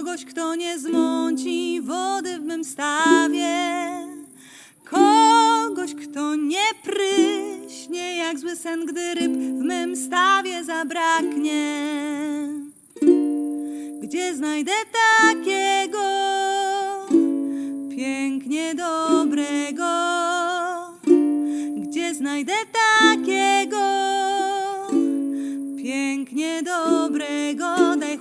Kogoś, kto nie zmąci wody w mym stawie. Kogoś, kto nie pryśnie jak zły sen, gdy ryb w mym stawie zabraknie. Gdzie znajdę takiego pięknie dobrego? Gdzie znajdę takiego pięknie dobrego? Daj